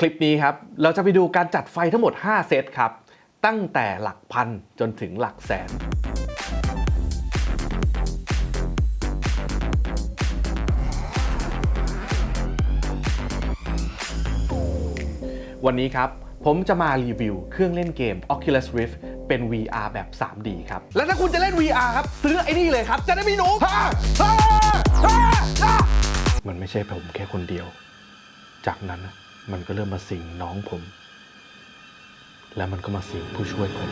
คลิปนี้ครับ เราจะไปดูการจัดไฟทั้งหมด 5 เซตครับ ตั้งแต่หลักพันจนถึงหลักแสน วันนี้ครับ ผมจะมารีวิวเครื่องเล่นเกม Oculus Rift เป็น VR แบบ 3D ครับ แล้วถ้าคุณจะเล่น VR ครับ ซื้อไอ้นี่เลยครับ จะได้ไม่หนูมันไม่ใช่ผมแค่คนเดียว จากนั้นน่ะ มันก็เริ่มมาสิงน้องผม แล้วมันก็มาสิงผู้ช่วยผม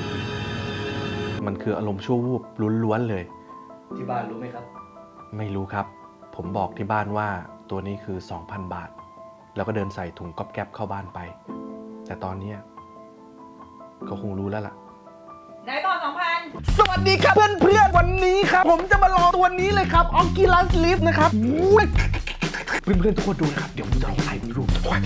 มันคืออารมณ์ชั่ววูบล้วนๆเลย ที่บ้านรู้ไหมครับ ไม่รู้ครับ ผมบอกที่บ้านว่าตัวนี้คือ 2,000 บาท แล้วก็เดินใส่ถุงก๊อบแก๊บเข้าบ้านไป แต่ตอนเนี้ยเขาคงรู้แล้วล่ะ ไหนบอกสองพันสวัสดีครับเพื่อนเพื่อนๆ วันนี้ครับ ผมจะมาลองตัวนี้เลยครับ Oculus Rift นะครับอุ๊ย เพื่อนๆทุกคนดูนะครับ เดี๋ยวผมจะลองใส่ดูโอ้ย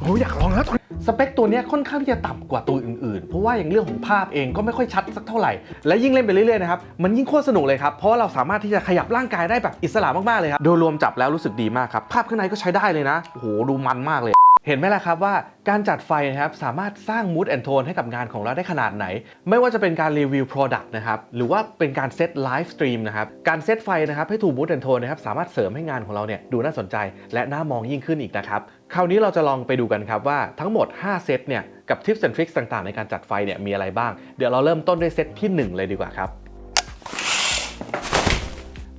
โอ้ยอยากลองแล้วตอนสเปคตัวนี้ค่อนข้างที่จะต่ำกว่าตัวอื่นๆ เพราะว่าอย่างเรื่องของภาพเองก็ไม่ค่อยชัดสักเท่าไหร่ และยิ่งเล่นไปเรื่อยๆนะครับ มันยิ่งโคตรสนุกเลยครับ เพราะเราสามารถที่จะขยับร่างกายได้แบบอิสระมากๆเลยครับ โดยรวมจับแล้วรู้สึกดีมากครับ ภาพข้างในก็ใช้ได้เลยนะ โอ้โห ดูมันมากเลย เห็นไหมล่ะครับว่าการจัดไฟนะครับสามารถสร้าง mood and tone ให้กับงานของเราได้ขนาดไหน ไม่ว่าจะเป็นการรีวิว product นะครับหรือว่าเป็นการเซตไลฟ์สตรีมนะครับการเซตไฟนะครับให้ถูก mood and tone นะครับสามารถเสริมให้งานของเราเนี่ยดูน่าสนใจ และน่ามองยิ่งขึ้นอีกนะครับคราวนี้เราจะลองไปดูกันครับว่าทั้งหมด 5 เซตเนี่ยกับ tips and tricks ต่างๆ ในการจัดไฟเนี่ยมีอะไรบ้าง เดี๋ยวเราเริ่มต้นด้วยเซตที่ 1 เลยดีกว่าครับ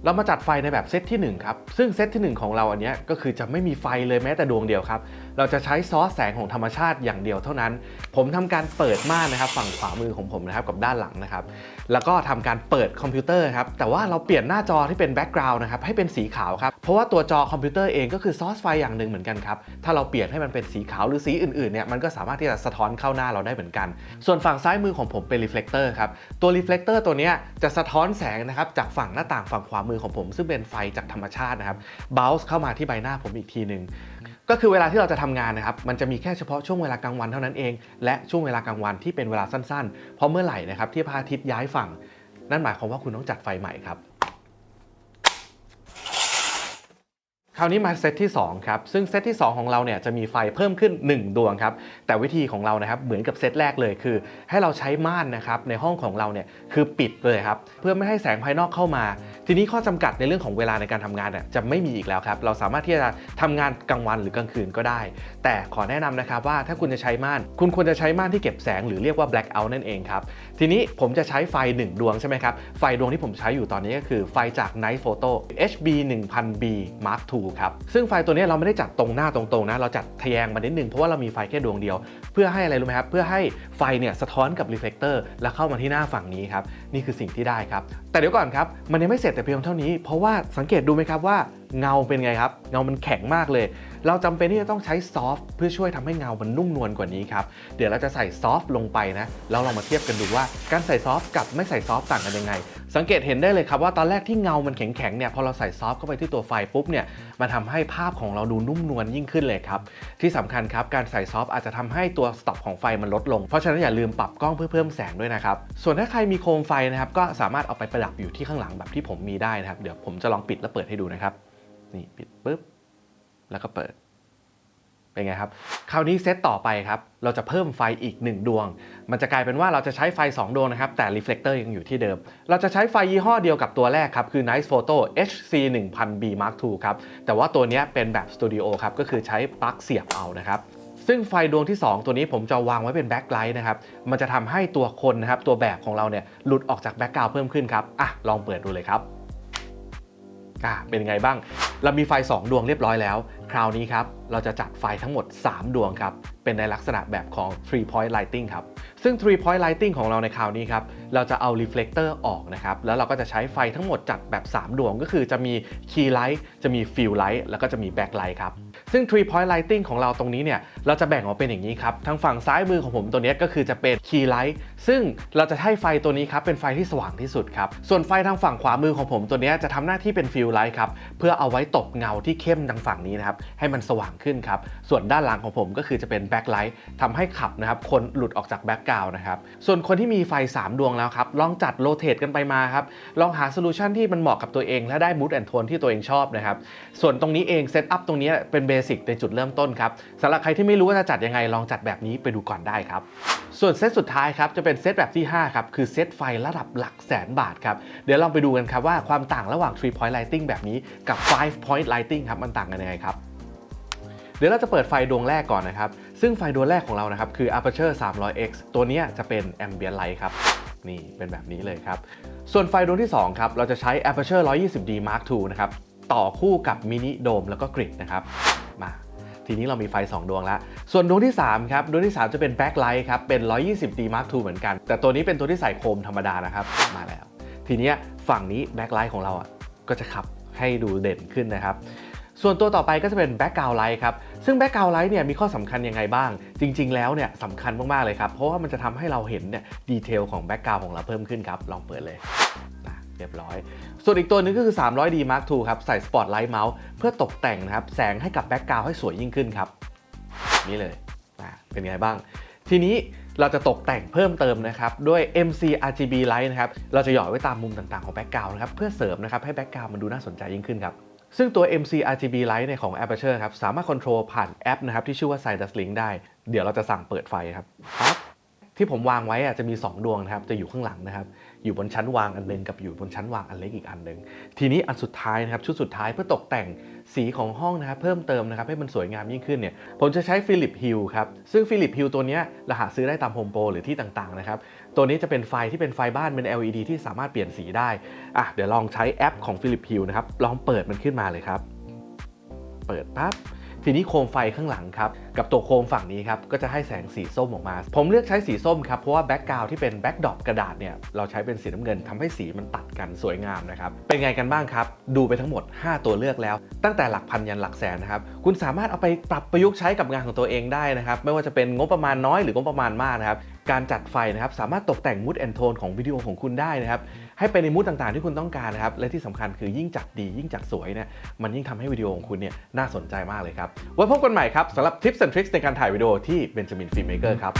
เรามาจัดไฟในแบบเซตที่1ครับซึ่งเซตที่ 1 ของเราอันนี้ก็คือจะไม่มีไฟเลยแม้แต่ดวงเดียวครับเราจะใช้ซอสแสงของธรรมชาติอย่างเดียวเท่านั้น ผมทำการเปิดม่านนะครับฝั่งขวามือของผมนะครับกับด้านหลังนะครับ แล้วก็ทำการเปิดคอมพิวเตอร์ครับ แต่ว่าเราเปลี่ยนหน้าจอที่เป็นแบ็กกราวน์นะครับให้เป็นสีขาวครับ เพราะว่าตัวจอคอมพิวเตอร์เองก็คือซอสไฟอย่างหนึ่งเหมือนกันครับ ถ้าเราเปลี่ยนให้มันเป็นสีขาวหรือสีอื่นๆเนี่ย มันก็สามารถที่จะสะท้อนเข้าหน้าเราได้เหมือนกัน ส่วนฝั่งซ้ายมือของผมเป็นรีเฟล e เตอร์ครับ ตัวรีเฟล e เตอร์ตัวนี้จะสะท้อนแสงนะครับจากฝั่งหน้าต่างฝั่งขวามือของผม ซึ่งเป็นไฟจากธรรมชาตินะครับบ o ล c e เข้ามาที่ใบหน้าผมอีกทีหนึ่ง ก็คือเวลาที่เราจะทำงานนะครับ มันจะมีแค่เฉพาะช่วงเวลากลางวันเท่านั้นเอง และช่วงเวลากลางวันที่เป็นเวลาสั้นๆ เพราะเมื่อไหร่นะครับที่พระอาทิตย์ย้ายฝั่ง นั่นหมายความว่าคุณต้องจัดไฟใหม่ครับ ราวนี้มาเซตที่2ครับซึ่งเซตที่ 2 ของเราเนี่ยจะมีไฟเพิ่มขึ้น 1 ดวงครับแต่วิธีของเรานะครับเหมือนกับเซตแรกเลยคือ ให้เราใช้ม่านนะครับในห้องของเราเนี่ยคือปิดเลยครับเพื่อไม่ให้แสงภายนอกเข้ามา ทีนี้ข้อจำกัดในเรื่องของเวลาในการทำงานเนี่ยจะไม่มีอีกแล้วครับเราสามารถที่จะทำงานกลางวันหรือกลางคืนก็ได้ แต่ขอแนะนำนะครับว่าถ้าคุณจะใช้ม่าน คุณควรจะใช้ม่านที่เก็บแสงหรือเรียกว่า black out นั่นเองครับทีนี้ผมจะใช้ไฟ 1 ดวงใช่ไหมครับไฟดวงที่ผมใช้อยู่ตอนนี้ก็คือไฟจาก Night Photo HB 1000B Mark II ครับซึ่งไฟตัวนี้เราไม่ได้จัดตรงหน้าตรงๆนะเราจัดทะแยงมานิดนึงเพราะว่าเรามีไฟแค่ดวงเดียว เพื่อให้อะไรรู้ไหมครับเพื่อให้ไฟเนี่ยสะท้อนกับรีเฟลคเตอร์แล้วเข้ามาที่หน้าฝั่งนี้ครับนี่คือสิ่งที่ได้ครับ แต่เดี๋ยวก่อนครับมันยังไม่เสร็จแต่เพียงเท่านี้ เพราะว่าสังเกตดูไหมครับว่าเงาเป็นไงครับเงามันแข็งมากเลย เราจำเป็นที่จะต้องใช้ซอฟต์เพื่อช่วยทำให้เงามันนุ่มนวลกว่านี้ครับ เดี๋ยวเราจะใส่ซอฟต์ลงไปนะ แล้วเรามาเทียบกันดูว่าการใส่ซอฟต์กับไม่ใส่ซอฟต์ต่างกันยังไง สังเกตเห็นได้เลยครับว่าตอนแรกที่เงามันแข็งๆเนี่ยพอเราใส่ซอฟต์เข้าไปที่ตัวไฟปุ๊บเนี่ยมันทำให้ภาพของเราดูนุ่มนวลยิ่งขึ้นเลยครับ ที่สำคัญครับการใส่ซอฟต์อาจจะทำให้ตัวสต็อปของไฟมันลดลง เพราะฉะนั้นอย่าลืมปรับกล้องเพื่อเพิ่มแสงด้วยนะครับ ส่วนถ้าใครมีโคมไฟนะครับก็สามารถเอาไปประดับอยู่ที่ข้างหลังแบบที่ผมมีได้นะครับ เดี๋ยวผมจะลองปิดแล้วเปิดให้ดูนะครับ นี่ปิดปุ๊บ แล้วก็เปิด เป็นไงครับ คราวนี้เซตต่อไปครับ เราจะเพิ่มไฟอีก 1 ดวง มันจะกลายเป็นว่าเราจะใช้ไฟ 2 ดวงนะครับ แต่รีเฟล e เตอร์ยังอยู่ที่เดิม เราจะใช้ไฟยี่ห้อเดียวกับตัวแรกครับ คือ Nice Photo HC 1000B Mark II ครับ แต่ว่าตัวนี้เป็นแบบสตูดิโอครับ ก็คือใช้ปลั๊กเสียบเอานะครับซึ่งไฟดวงที่ 2 ตัวนี้ผมจะวางไว้เป็นแบ็คไลท์นะครับ มันจะทำให้ตัวคนนะครับ ตัวแบบของเราเนี่ยหลุดออกจากแบ็คกราวเพิ่มขึ้นครับ อะ ลองเปิดดูเลยครับ อะ เป็นไงบ้าง เรามีไฟ 2 ดวงเรียบร้อยแล้ว คราวนี้ครับ เราจะจัดไฟทั้งหมด 3 ดวงครับ เป็นในลักษณะแบบของ three point lighting ครับ ซึ่ง three point lighting ของเราในคราวนี้ครับ เราจะเอา reflector ออกนะครับ แล้วเราก็จะใช้ไฟทั้งหมดจัดแบบ 3 ดวง ก็คือจะมี key light จะมี fill light แล้วก็จะมี back light ครับ ซึ่ง three point lighting ของเราตรงนี้เนี่ย เราจะแบ่งออกเป็นอย่างนี้ครับ ทางฝั่งซ้ายมือของผมตัวนี้ก็คือจะเป็น key light ซึ่งเราจะให้ไฟตัวนี้ครับเป็นไฟที่สว่างที่สุดครับ ส่วนไฟทางฝั่งขวามือของผมตัวนี้จะทำหน้าที่เป็น fill light ครับ เพื่อเอาไว้ตบเงาที่เข้มทางฝั่งนี้นะครับให้มันสว่างขึ้นครับ ส่วนด้านหลังของผมก็คือจะเป็น back light ทำให้ขับนะครับคนหลุดออกจาก background นะครับ ส่วนคนที่มีไฟ 3 ดวงแล้วครับ ลองจัดโรเตทกันไปมาครับ ลองหาโซลูชันที่มันเหมาะกับตัวเอง และได้ mood and tone ที่ตัวเองชอบนะครับ ส่วนตรงนี้เองเซตอัพตรงนี้เป็นเบสิกในจุดเริ่มต้นครับสำหรับใครที่ไม่รู้ว่าจะจัดยังไงลองจัดแบบนี้ไปดูก่อนได้ครับส่วนเซตสุดท้ายครับจะเป็นเซตแบบที่ 5 ครับ คือเซตไฟระดับหลักแสนบาทครับ เดี๋ยวลองไปดูกันครับว่าความต่างระหว่าง 3 point lighting แบบนี้กับ 5 point lighting ครับ มันต่างกันยังไงครับ เดี๋ยวเราจะเปิดไฟดวงแรกก่อนนะครับ ซึ่งไฟดวงแรกของเรานะครับคือ aperture 300x ตัวนี้จะเป็น ambient light ครับนี่เป็นแบบนี้เลยครับ ส่วนไฟดวงที่ 2 ครับ เราจะใช้ aperture 120d mark II นะครับ ต่อคู่กับ mini dome แล้วก็ grid นะครับ มาทีนี้เรามีไฟ 2 ดวงแล้ว ส่วนดวงที่ 3 ครับ ดวงที่ 3 จะเป็น backlight ครับ เป็น 120d mark II เหมือนกัน แต่ตัวนี้เป็นตัวที่ใส่โคมธรรมดานะครับ มาแล้ว ทีนี้ฝั่งนี้ backlight ของเราอะก็จะขับให้ดูเด่นขึ้นนะครับ ส่วนตัวต่อไปก็จะเป็น background light ครับ ซึ่ง background light เนี่ยมีข้อสำคัญยังไงบ้าง จริง ๆ แล้วเนี่ยสำคัญมาก ๆ เลยครับ เพราะว่ามันจะทำให้เราเห็นเนี่ยดีเทลของ background ของเราเพิ่มขึ้นครับ ลองเปิดเลยนะเรียบร้อย ส่วนอีกตัวนึงก็คือ 300D Mark II ครับ ใส่ Spotlight Mouse เพื่อตกแต่งนะครับ แสงให้กับ background ให้สวยยิ่งขึ้นครับ นี่เลยนะเป็นไงบ้าง ทีนี้เราจะตกแต่งเพิ่มเติมนะครับ ด้วย MC RGB Light นะครับ เราจะหยอดไว้ตามมุมต่างๆของ background นะครับ เพื่อเสริมนะครับให้ background มันดูน่าสนใจยิ่งขึ้นครับ ซึ่งตัว MC RGB Light เนี่ยของ Aperture ครับ สามารถคอนโทรลผ่านแอปนะครับที่ชื่อว่า Sidus Link ได้ เดี๋ยวเราจะสั่งเปิดไฟครับปั๊บ ที่ผมวางไว้อะจะมี 2 ดวงนะครับ จะอยู่ข้างหลังนะครับ อยู่บนชั้นวางอันหนึงกับอยู่บนชั้นวางอันเล็กอีกอันหนึ่งทีนี้อันสุดท้ายนะครับ ชุดสุดท้ายเพื่อตกแต่งสีของห้องนะครับ เพิ่มเติมนะครับ ให้มันสวยงามยิ่งขึ้นเนี่ย ผมจะใช้ฟิลิปฮิลครับ ซึ่งฟิลิปฮิลตัวนี้เราหาซื้อได้ตามโฮมโปรหรือที่ต่างๆนะครับ ตัวนี้จะเป็นไฟที่เป็นไฟบ้านเป็น LED ที่สามารถเปลี่ยนสีได้ อะ เดี๋ยวลองใช้แอปของฟิลิปฮิลนะครับ ลองเปิดมันขึ้นมาเลยครับ เปิดปั๊บ ทีนี้โคมไฟข้างหลังครับกับตัวโคมฝั่งนี้ครับก็จะให้แสงสีส้มออกมา ผมเลือกใช้สีส้มครับเพราะว่าแบ็กกราวที่เป็นแบ็กดอปกระดาษเนี่ยเราใช้เป็นสีน้ำเงินทำให้สีมันตัดกันสวยงามนะครับเป็นไงกันบ้างครับ ดูไปทั้งหมด 5 ตัวเลือกแล้ว ตั้งแต่หลักพันยันหลักแสนนะครับคุณสามารถเอาไปปรับประยุกต์ใช้กับงานของตัวเองได้นะครับไม่ว่าจะเป็นงบประมาณน้อยหรืองบประมาณมากนะครับการจัดไฟนะครับสามารถตกแต่งมูดแอนโทนของวิดีโอของคุณได้นะครับให้ไปในมูดต่างๆที่คุณต้องการนะครับและที่สำคัญคือยิ่งจัดดียิ่งจัดสวยเนี่ยมันยิ่งทำให้วิดีโอของคุณเนี่ยน่าสนใจมากเลยครับไว้พบกันใหม่ครับสำหรับ Tips and Tricks ในการถ่ายวิดีโอที่ Benjamin Filmmaker ครับ